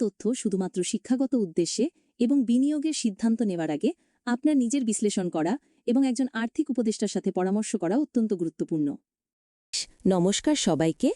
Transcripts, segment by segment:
তথ্য শুধুমাত্র শিক্ষাগত উদ্দেশ্যে এবং বিনিয়োগের সিদ্ধান্ত নেওয়ার আগে আপনার নিজের বিশ্লেষণ করা এবং একজন আর্থিক উপদেষ্টার সাথে পরামর্শ করা অত্যন্ত গুরুত্বপূর্ণ। নমস্কার সবাইকে।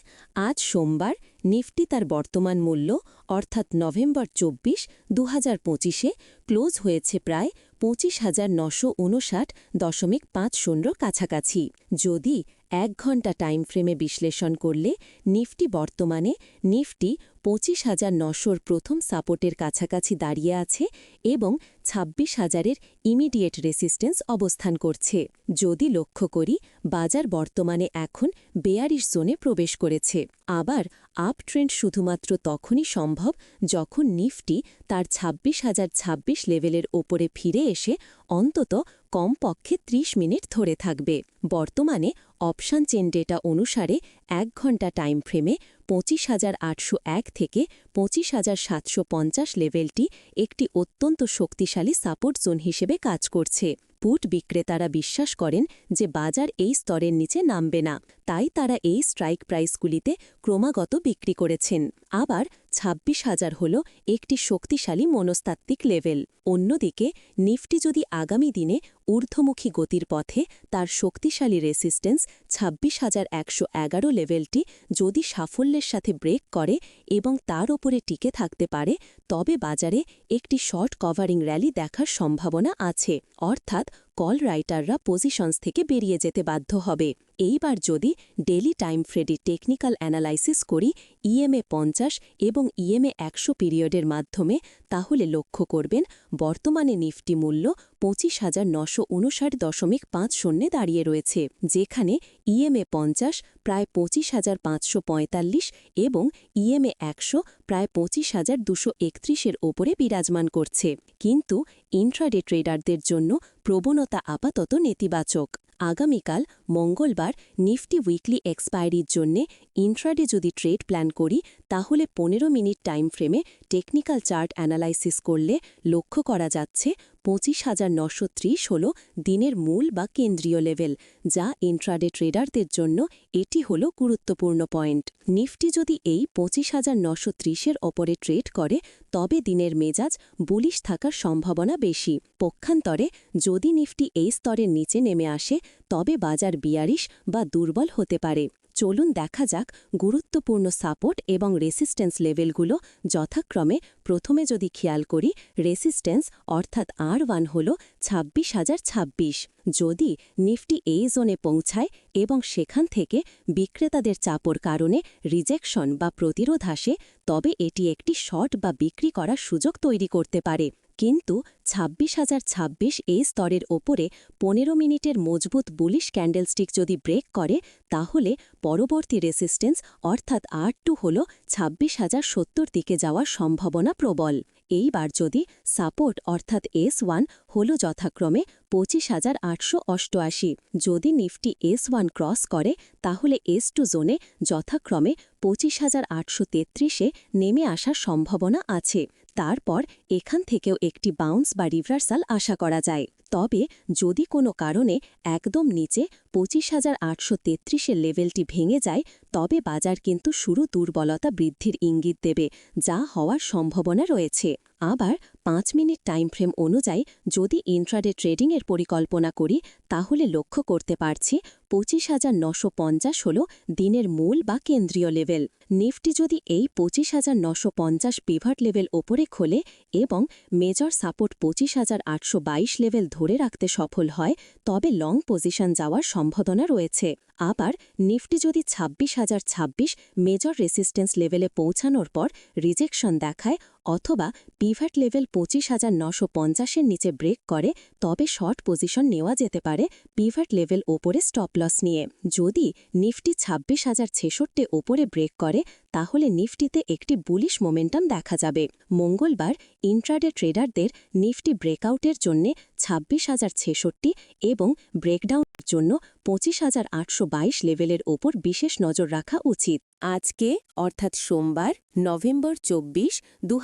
আজ সোমবার নিফটি তার বর্তমান মূল্য অর্থাৎ নভেম্বর চব্বিশ দু হাজার পঁচিশে ক্লোজ হয়েছে প্রায় পঁচিশ হাজার নশো উনষাট দশমিক পাঁচ শূন্য কাছাকাছি। যদি এক ঘণ্টা টাইম ফ্রেমে বিশ্লেষণ করলে নিফটি বর্তমানে, নিফটি পঁচিশ হাজার নশোর প্রথম সাপোর্টের কাছাকাছি দাঁড়িয়ে আছে এবং ছাব্বিশ হাজারের ইমিডিয়েট রেসিস্টেন্স অবস্থান করছে। যদি লক্ষ্য করি, বাজার বর্তমানে এখন বেয়ারিশ জোনে প্রবেশ করেছে। আবার আপ ট্রেন্ড শুধুমাত্র তখনই সম্ভব যখন নিফটি তার ছাব্বিশ হাজার ছাব্বিশ লেভেলের ওপরে ফিরে এসে অন্তত কমপক্ষে ৩০ মিনিট ধরে থাকবে। বর্তমানে অপশান চেন ডেটা অনুসারে এক ঘণ্টা টাইম ফ্রেমে পঁচিশ হাজার আটশো এক থেকে পঁচিশ হাজার সাতশো পঞ্চাশ লেভেলটি একটি অত্যন্ত শক্তিশালী সাপোর্ট জোন হিসেবে কাজ করছে। পুট বিক্রেতারা বিশ্বাস করেন যে বাজার এই স্তরের নিচে নামবে না। তাই তারা এই স্ট্রাইক প্রাইসগুলিতে ক্রমাগত বিক্রি করেছেন। আবার ছাব্বিশ হাজার হল একটি শক্তিশালী মনস্তাত্ত্বিক লেভেল। অন্যদিকে, নিফটি যদি আগামী দিনে ঊর্ধ্বমুখী গতির পথে তার শক্তিশালী রেসিস্টেন্স ছাব্বিশ হাজার একশো এগারো লেভেলটি যদি সাফল্যের সাথে ব্রেক করে এবং তার ওপরে টিকে থাকতে পারে, তবে বাজারে একটি শর্ট কভারিং র্যালি দেখার সম্ভাবনা আছে। অর্থাৎ কল রাইটাররা পজিশনস থেকে বেরিয়ে যেতে বাধ্য হবে। এইবার যদি daily time frame technical analysis করি, ইএমএ পঞ্চাশ এবং ইএমএ একশো পিরিয়ডের মাধ্যমে, তাহলে লক্ষ্য করবেন বর্তমানে নিফটি মূল্য পঁচিশ হাজার নশো উনষাট দশমিক পাঁচ শূন্যে দাঁড়িয়ে রয়েছে, যেখানে ইএমএ পঞ্চাশ প্রায় পঁচিশ হাজার পাঁচশো পঁয়তাল্লিশ এবং ইএমএ একশো প্রায় পঁচিশ হাজার দুশো একত্রিশের ওপরে বিরাজমান করছে। কিন্তু ইন্ট্রাডে ট্রেডারদের জন্য প্রবণতা আপাতত নেতিবাচক। আগামীকাল মঙ্গলবার নিফটি উইকলি এক্সপায়ারির জন্যে ইন্ট্রাডে যদি ট্রেড প্ল্যান করি, তাহলে পনেরো মিনিট টাইম ফ্রেমে টেকনিক্যাল চার্ট অ্যানালাইসিস করলে লক্ষ্য করা যাচ্ছে পঁচিশ হাজার নশো ত্রিশ হল দিনের মূল বা কেন্দ্রীয় লেভেল, যা ইন্ট্রাডে ট্রেডারদের জন্য এটি হল গুরুত্বপূর্ণ পয়েন্ট। নিফটি যদি এই পঁচিশ হাজার নশো ত্রিশের ওপরে ট্রেড করে, তবে দিনের মেজাজ বুলিশ থাকার সম্ভাবনা বেশি। পক্ষান্তরে, যদি নিফটি এই স্তরের নিচে নেমে আসে, তবে বাজার বিয়ারিশ বা দুর্বল হতে পারে। চলুন দেখা যাক গুরুত্বপূর্ণ সাপোর্ট এবং রেসিস্ট্যান্স লেভেলগুলো যথাক্রমে প্রথমে যদি খেয়াল করি রেসিস্টেন্স অর্থাৎ আর ওয়ান হল ছাব্বিশ হাজার ছাব্বিশ। যদি নিফটি এই জোনে পৌঁছায় এবং সেখান থেকে বিক্রেতাদের চাপর কারণে রিজেকশন বা প্রতিরোধ আসে, তবে এটি একটি শর্ট বা বিক্রি করার সুযোগ তৈরি করতে পারে। কিন্তু ছাব্বিশ হাজার ছাব্বিশ এই স্তরের ওপরে পনেরো মিনিটের মজবুত বুলিশ ক্যান্ডেলস্টিক যদি ব্রেক করে, তাহলে পরবর্তী রেসিস্টেন্স অর্থাৎ আর টু হল ছাব্বিশ হাজার সত্তর দিকে যাওয়ার সম্ভাবনা প্রবল। এইবার যদি সাপোর্ট অর্থাৎ এস ওয়ান হল যথাক্রমে পঁচিশ হাজার আটশো অষ্টআশি। যদি নিফটি এস ওয়ান ক্রস করে, তাহলে এস টু জোনে যথাক্রমে পঁচিশ হাজার আটশো তেত্রিশে নেমে আসার সম্ভাবনা আছে। তারপর এখান থেকেও একটি বাউন্স বা রিভার্সাল আশা করা যায়। তবে যদি কোনো কারণে একদম নিচে পঁচিশ হাজার আটশো তেত্রিশের লেভেলটি ভেঙে যায়, তবে বাজার কিন্তু শুরু দুর্বলতা বৃদ্ধির ইঙ্গিত দেবে, যা হওয়ার সম্ভাবনা রয়েছে। আবার পাঁচ মিনিট টাইম ফ্রেম অনুযায়ী যদি ইন্ট্রাডে ট্রেডিংয়ের পরিকল্পনা করি, তাহলে লক্ষ্য করতে পারছি পঁচিশ হাজার নশো পঞ্চাশ হল দিনের মূল বা কেন্দ্রীয় লেভেল। নিফটি যদি এই পঁচিশ হাজার নশো পঞ্চাশ পিভাট লেভেল ওপরে খোলে এবং মেজর সাপোর্ট পঁচিশ হাজার আটশো বাইশ লেভেল ধরে রাখতে সফল হয়, তবে লং পজিশন যাওয়ার সম্ভাবনা রয়েছে। আবার নিফটি যদি ছাব্বিশ হাজার ছাব্বিশ মেজর রেসিস্টেন্স লেভেলে পৌঁছানোর পর রিজেকশন দেখায় অথবা পিভ্যাট লেভেল পঁচিশ হাজার নশো পঞ্চাশের নিচে ব্রেক করে, তবে শর্ট পজিশন নেওয়া যেতে পারে পিভ্যাট লেভেল ওপরে স্টপ নিয়ে যদি নিফটি ছাব্বিশ হাজার ছেষট্টি ওপরে ব্রেক করে, তাহলে নিফটিতে একটি বুলিশ মোমেন্টাম দেখা যাবে। মঙ্গলবার ইন্ট্রাডে ট্রেডারদের নিফটি ব্রেকআউটের জন্য ছাব্বিশ হাজার ছেষট্টি এবং ব্রেকডাউনের জন্য পঁচিশ হাজার আটশো বাইশ লেভেলের ওপর বিশেষ নজর রাখা উচিত। আজকে, অর্থাৎ সোমবার, নভেম্বর চব্বিশ দু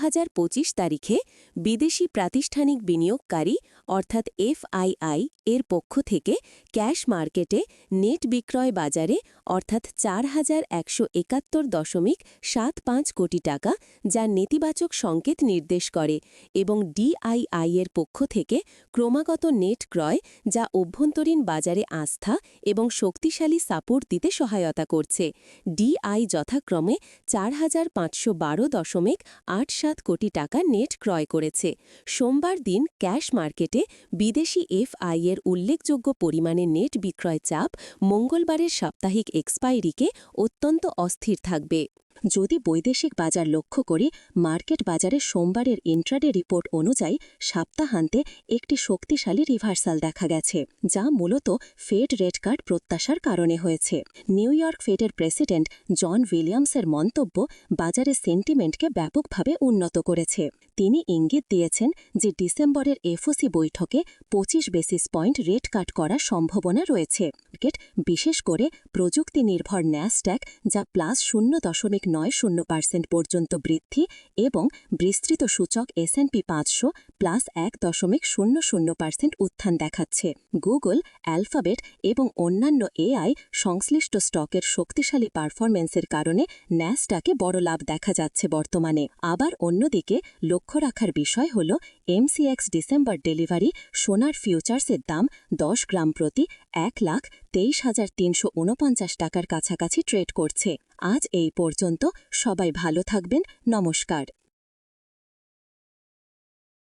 তারিখে বিদেশি প্রাতিষ্ঠানিক বিনিয়োগকারী, অর্থাৎ এফআইআই, এর পক্ষ থেকে ক্যাশ মার্কেটে নেট বিক্রয় বাজারে, অর্থাৎ চার হাজার একশো একাত্তর দশমিক সাত পাঁচ কোটি টাকা, যা নেতিবাচক সংকেত নির্দেশ করে এবং ডিআইআই এর পক্ষ থেকে ক্রমাগত নেট ক্রয়, যা অভ্যন্তরীণ বাজারে আস্থা এবং শক্তিশালী সাপোর্ট দিতে সহায়তা করছে। ডিআই যথাক্রমে চার হাজার পাঁচশো বারো দশমিক আট সাত কোটি টাকা নেট ক্রয় করেছে। সোমবার দিন ক্যাশ মার্কেটে বিদেশি এফআই এর উল্লেখযোগ্য পরিমাণে নেট বিক্রয় চাপ মঙ্গলবারের সাপ্তাহিক এক্সপাইরিকে অত্যন্ত অস্থির থাকবে। যদি বৈদেশিক বাজার লক্ষ্য করি, মার্কেট বাজারে সোমবারের ইন্ট্রাডে রিপোর্ট অনুযায়ী সপ্তাহান্তে একটি শক্তিশালী রিভার্সাল দেখা গেছে, যা মূলত ফেড রেড কার্ড প্রত্যাশার কারণে হয়েছে। নিউ ইয়র্ক ফেডের প্রেসিডেন্ট জন উইলিয়ামসের মন্তব্য বাজারে সেন্টিমেন্টকে ব্যাপকভাবে উন্নত করেছে। তিনি ইঙ্গিত দিয়েছেন যে ডিসেম্বরের এফওসি বৈঠকে পঁচিশ বেসিস পয়েন্ট রেট কাট করার সম্ভাবনা রয়েছে। মার্কেট বিশেষ করে প্রযুক্তি নির্ভর ন্যাসড্যাক, যা প্লাস শূন্য দশমিক নয় শূন্য পার্সেন্ট পর্যন্ত বৃদ্ধি এবং বিস্তৃত সূচক এসএনপি পাঁচশো প্লাস এক দশমিক শূন্য শূন্য পার্সেন্ট উত্থান দেখাচ্ছে। গুগল, অ্যালফাবেট এবং অন্যান্য এআই সংশ্লিষ্ট স্টকের শক্তিশালী পারফরমেন্সের কারণে ন্যাসডাকে বড় লাভ দেখা যাচ্ছে বর্তমানে। আবার অন্যদিকে, লক্ষ্য রাখার বিষয় হল, এমসিএক্স ডিসেম্বর ডেলিভারি সোনার ফিউচার্সের দাম দশ গ্রাম প্রতি এক লাখ তেইশ হাজার তিনশো উনপঞ্চাশ টাকার কাছাকাছি ট্রেড করছে। আজ এই পর্যন্ত সবাই ভালো থাকবেন, নমস্কার।